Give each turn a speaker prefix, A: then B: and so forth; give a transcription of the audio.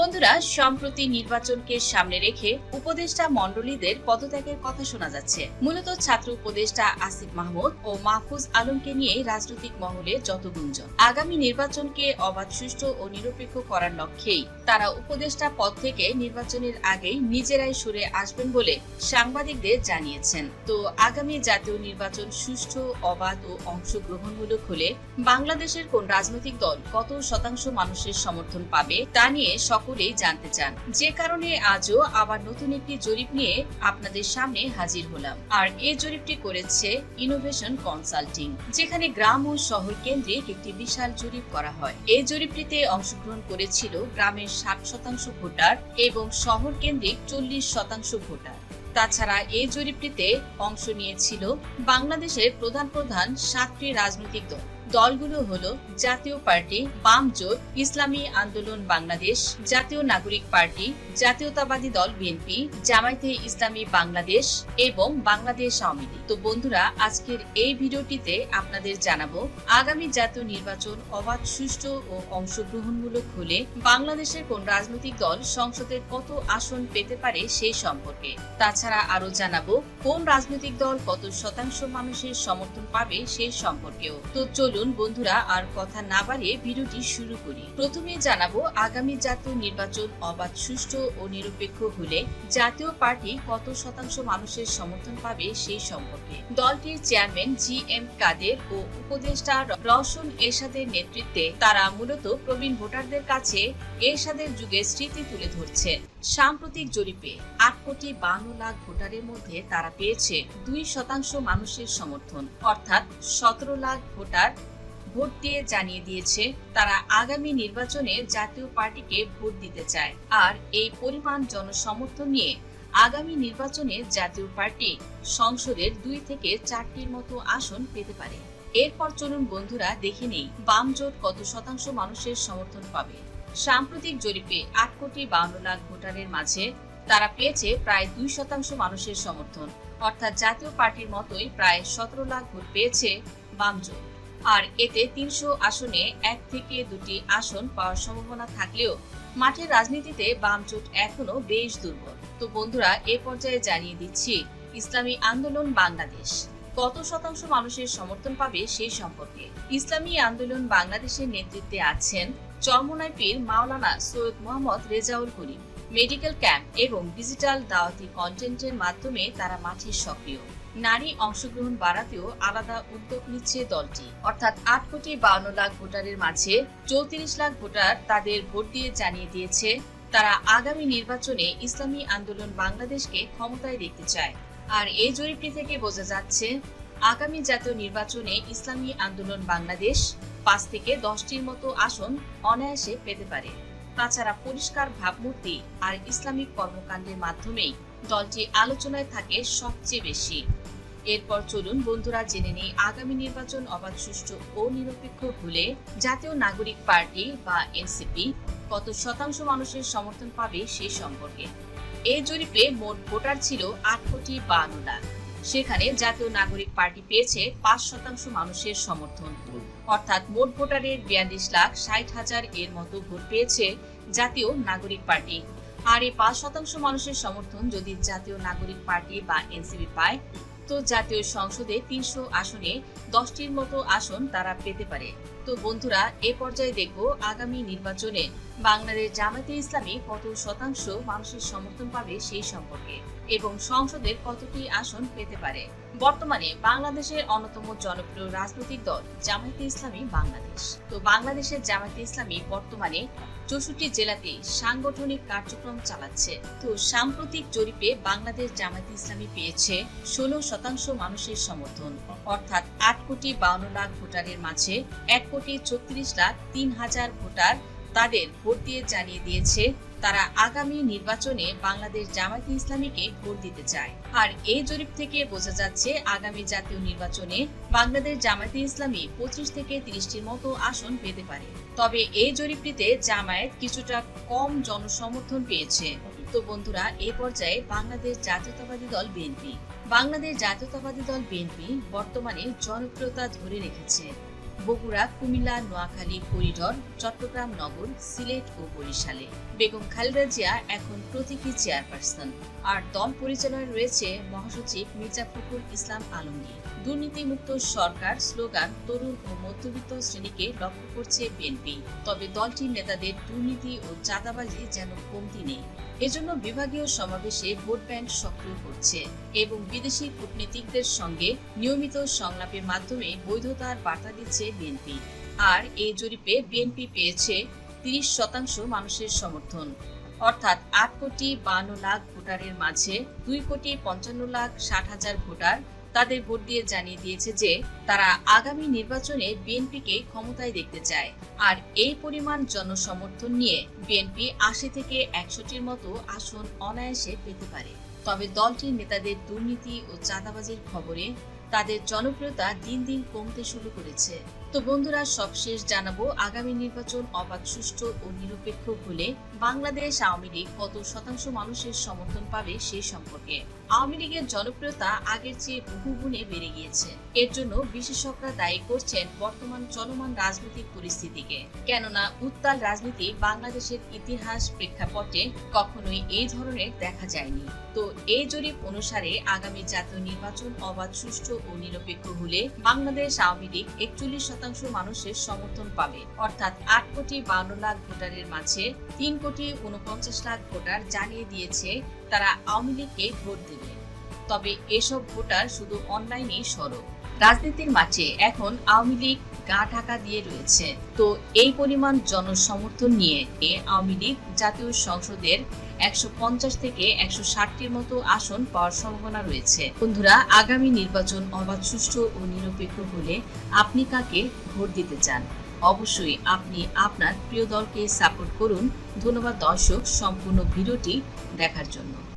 A: বন্ধুরা, সম্প্রতি নির্বাচনকে সামনে রেখে উপদেষ্টা মণ্ডলীদের পদত্যাগের কথা শোনা যাচ্ছে। মূলত ছাত্র উপদেষ্টা আসিফ মাহমুদ ও মাহফুজ আলমকে নিয়ে রাজনৈতিক মহলে যত গুঞ্জন। আগামী নির্বাচনকে অবাধ, সুষ্ঠু ও নিরপেক্ষ করার লক্ষ্যেই তারা উপদেষ্টা পদ থেকে নির্বাচনের আগেই নিজেরাই সরে আসবেন বলে সাংবাদিকদের জানিয়েছেন। তো আগামী জাতীয় নির্বাচন সুষ্ঠু, অবাধ ও অংশগ্রহণমূলক হলে বাংলাদেশের কোন রাজনৈতিক দল কত শতাংশ মানুষের সমর্থন পাবে তা নিয়ে সকলেই জানতে চান। যে কারণে আজও আবার নতুন একটি জরিপ নিয়ে আপনাদের সামনে হাজির হলাম। আর এই জরিপটি করেছে ইনোভেশন কনসাল্টিং যেখানে গ্রাম ও শহর কেন্দ্রিক একটি বিশাল জরিপ করা হয়। এই জরিপটিতে অংশগ্রহণ করেছিল গ্রামের ষাট শতাংশ ভোটার এবং শহর কেন্দ্রিক চল্লিশ শতাংশ ভোটার। তাছাড়া এই জরিপটিতে অংশ নিয়েছিল বাংলাদেশের প্রধান প্রধান সাতটি রাজনৈতিক দল। দলগুলো হলো জাতীয় পার্টি, বাম জোট, ইসলামী আন্দোলন বাংলাদেশ, জাতীয় নাগরিক পার্টি, জাতীয়তাবাদী দল বিএনপি, জামায়াতে ইসলামী বাংলাদেশ এবং বাংলাদেশ আওয়ামী লীগ। তো বন্ধুরা, আজকের এই ভিডিওটিতে আপনাদের জানাব, আগামী জাতীয় নির্বাচন অবাধ, সুষ্ঠু ও অংশগ্রহণমূলক হলে বাংলাদেশের কোন রাজনৈতিক দল সংসদের কত আসন পেতে পারে সেই সম্পর্কে। তাছাড়া আরও জানাব, কোন রাজনৈতিক দল কত শতাংশ মানুষের সমর্থন পাবে সেই সম্পর্কেও। তো চলুন বন্ধুরা, আর কথা না বাড়িয়ে ভিডিওটি শুরু করি। প্রথমে জানাব, আগামী জাতীয় নির্বাচন অবাধ, সুষ্ঠু ও নিরপেক্ষ হলে জাতীয় পার্টি কত শতাংশ মানুষের সমর্থন পাবে সেই সম্পর্কে। দলটির চেয়ারম্যান জি এম কাদের ও উপদেষ্টা রওশন এরশাদের নেতৃত্বে তারা মূলত প্রবীণ ভোটারদের কাছে এরশাদের যুগের স্মৃতি তুলে ধরছে। সাম্প্রতিক জরিপে আট কোটি বান্ন লাখ ভোটারের মধ্যে তারা পেয়েছে দুই শতাংশ মানুষের সমর্থন, অর্থাৎ সতেরো লাখ ভোটার ভোট দিয়ে জানিয়ে দিয়েছে, তারা আগামী নির্বাচনে জাতীয় পার্টিকে ভোট দিতে চায়। আর এই পরিমাণ জনসমর্থন নিয়ে আগামী নির্বাচনে জাতীয় পার্টি সংসদের দুই থেকে চারটির মতো আসন পেতে পারে। এরপর চলুন বন্ধুরা, দেখে নেই বাম জোট কত শতাংশ মানুষের সমর্থন পাবে। সাম্প্রতিক জরিপে আট কোটি বাউন্ন লাখ ভোটারের মাঝে তারা পেয়েছে প্রায় দুই শতাংশ মানুষের সমর্থন। অর্থাৎ জাতীয় পার্টির মতোই প্রায় সতেরো লাখ ভোট পেয়েছে বাম জোট। আর এতে তিনশো আসনে এক থেকে দুটি আসন পাওয়ার সম্ভাবনা থাকলেও মাঠের রাজনীতিতে বাম জোট এখনও বেশ দুর্বল। তো বন্ধুরা, এ পর্যায়ে জানিয়ে দিচ্ছি, ইসলামী আন্দোলন বাংলাদেশ। কত শতাংশ মানুষের সমর্থন পাবে সেই সম্পর্কে। ইসলামী আন্দোলন বাংলাদেশের নেতৃত্বে আছেন চরমনাই পীর মাওলানা সৈয়দ মোহাম্মদ রেজাউল করিম। মেডিকেল ক্যাম্প এবং ডিজিটাল দাওয়াতি কন্টেন্টের মাধ্যমে তারা মাঠে সক্রিয়। নারী অংশগ্রহণ বাড়াতেও আলাদা উদ্যোগ নিচ্ছে দলটি। অর্থাৎ আট কোটি বাউন্ন লাখ ভোটারের মাঝে চৌত্রিশ লাখ ভোটার তাদের ভোট দিয়ে জানিয়ে দিয়েছে। তারা আগামী নির্বাচনে ইসলামী আন্দোলন বাংলাদেশকে ক্ষমতায় দেখতে চায়। আর এই জরিপটি থেকে বোঝা যাচ্ছে, আগামী জাতীয় নির্বাচনে ইসলামী আন্দোলন বাংলাদেশ পাঁচ থেকে দশটির মতো আসন অনায়াসে পেতে পারে। তাছাড়া পরিষ্কার ভাবমূর্তি আর ইসলামিক কর্মকাণ্ডের মাধ্যমেই দলটি আলোচনায় থাকে সবচেয়ে বেশি। এরপর চলুন বন্ধুরা জেনে নেই আগামী নির্বাচন অবাধ, সুষ্ঠু ও নিরপেক্ষ হলে জাতীয় নাগরিক পার্টি বা এনসিপি কত শতাংশ মানুষের সমর্থন পাবে সেই সম্পর্কে। এই জরিপে মোট ভোটার ছিল আট কোটি বান্ন লাখ। সেখানে জাতীয় নাগরিক পার্টি পেয়েছে পাঁচ শতাংশ মানুষের সমর্থন। অর্থাৎ মোট ভোটারের বিয়াল্লিশ লাখ ষাট হাজার এর মতো ভোট পেয়েছে জাতীয় নাগরিক পার্টি। আর এই পাঁচ শতাংশ মানুষের সমর্থন যদি জাতীয় নাগরিক পার্টি বা এনসিপি পায় তো জাতীয় সংসদে তিনশো আসনে দশটির মতো আসন তারা পেতে পারে। তো বন্ধুরা, এ পর্যায়ে দেখব আগামী নির্বাচনে বাংলাদেশ জামাতে ইসলামী কত শতাংশ মানুষের সমর্থন পাবে সেই সম্পর্কে এবং সংসদের কতটি আসন পেতে পারে। বর্তমানে বাংলাদেশের অন্যতম জনপ্রিয় রাজনৈতিক দল জামায়াতে ইসলামী বাংলাদেশ। তো বাংলাদেশের জামায়াতে ইসলামী বর্তমানে চৌষট্টি জেলাতে সাংগঠনিক কার্যক্রম চালাচ্ছে। তো সাম্প্রতিক জরিপে বাংলাদেশ জামায়াতে ইসলামী পেয়েছে ষোলো শতাংশ মানুষের সমর্থন। অর্থাৎ আট কোটি বাউন্ন লাখ ভোটারের মাঝে এক কোটি ছত্রিশ লাখ তিন হাজার ভোটার তাদের ভোট দিয়ে জানিয়ে দিয়েছে, তারা আগামী নির্বাচনে বাংলাদেশ জামায়াতে ইসলামীকে ভোট দিতে চায়। আর এই জরিপ থেকে বোঝা যাচ্ছে, আগামী জাতীয় নির্বাচনে বাংলাদেশ জামায়াতে ইসলামী পঁচিশ থেকে তিরিশটির মতো আসন পেতে পারে। তবে এই জরিপটিতে জামায়াত কিছুটা কম জনসমর্থন পেয়েছে। তো বন্ধুরা এই পর্যায়ে বাংলাদেশ জাতীয়তাবাদী দল বিএনপি। বাংলাদেশ জাতীয়তাবাদী দল বিএনপি বর্তমানে জনপ্রিয়তা ধরে রেখেছে। বগুড়া, কুমিল্লা, নোয়াখালী করিডর চট্টগ্রাম নগর, সিলেট ও বরিশালে। বেগম খালেদা জিয়া এখন প্রতীকী চেয়ারপারসন। আর দল পরিচালনায় রয়েছে মহাসচিব মির্জা ফখরুল ইসলাম আলমগীর। দুর্নীতিমুক্ত সরকার স্লোগান, তরুণ ও মধ্যবিত্ত শ্রেণীকে লক্ষ্য করছে বিএনপি। তবে দলটির নেতাদের দুর্নীতি ও চাঁদাবাজি যেন কমতি নেই। এজন্য বিভাগীয় সমাবেশে ভোট ব্যাংক সক্রিয় করছে এবং বিদেশি কূটনীতিকদের সঙ্গে নিয়মিত সংলাপের মাধ্যমে বৈধতার বার্তা দিচ্ছে বিএনপি। আর এই জরিপে বিএনপি পেয়েছে তিরিশ শতাংশ মানুষের সমর্থন। অর্থাৎ আট কোটি বান্ন লাখ ভোটারের মাঝে দুই কোটি পঞ্চান্ন লাখ ষাট হাজার ভোটার তাদের ভোট দিয়ে জানিয়ে দিয়েছে যে, তারা আগামী নির্বাচনে বিএনপিকে ক্ষমতায় দেখতে চায়। আর এই পরিমাণ জনসমর্থন নিয়ে বিএনপি আশি থেকে একশোটির মতো আসন অনায়াসে পেতে পারে। তবে দলটির নেতাদের দুর্নীতি ও চাঁদাবাজির খবরে তাদের জনপ্রিয়তা দিন দিন কমতে শুরু করেছে। তো বন্ধুরা, সবশেষ জানাব, আগামী নির্বাচন অবাধ, সুষ্ঠু ও নিরপেক্ষ হলে বাংলাদেশ আওয়ামী লীগ কত শতাংশ মানুষের সমর্থন পাবে সেই সম্পর্কে। আওয়ামী লীগের জনপ্রিয়তা আগের চেয়ে বহু গুণে বেড়ে গিয়েছে। এর জন্য বিশেষজ্ঞরা দায়ী করছেন বর্তমান চলমান রাজনৈতিক পরিস্থিতিকে। কেননা, উত্তাল রাজনীতি বাংলাদেশের ইতিহাস প্রেক্ষাপটে কখনোই এই ধরনের দেখা যায়নি। এই জরিপ অনুসারে আগামী জাতীয় নির্বাচন অবাধ, সুষ্ঠু ও নিরপেক্ষ হলে বাংলাদেশ আওয়ামী লীগ একচল্লিশ শতাংশ মানুষের সমর্থন পাবে। অর্থাৎ আট কোটি বান্ন লাখ ভোটারের মাঝে তিন কোটি উনপঞ্চাশ লাখ ভোটার জানিয়ে দিয়েছে তারা আওয়ামী লীগকে ভোট দেবে। তবে এসব ভোটার শুধু অনলাইনেই সরব। রাজনীতির মাঠে এখন আওয়ামী লীগ গা ঢাকা দিয়ে রয়েছে। তো এই পরিমাণ জনসমর্থন নিয়ে আওয়ামী লীগ জাতীয় সংসদের একশো পঞ্চাশ থেকে একশো ষাটটির মতো আসন পাওয়ার সম্ভাবনা রয়েছে। বন্ধুরা, আগামী নির্বাচন অবাধ, সুষ্ঠু ও নিরপেক্ষ হলে আপনি কাকে ভোট দিতে চান? অবশ্যই আপনি আপনার প্রিয় দলকে সাপোর্ট করুন। ধন্যবাদ দর্শক, সম্পূর্ণ ভিডিওটি দেখার জন্য।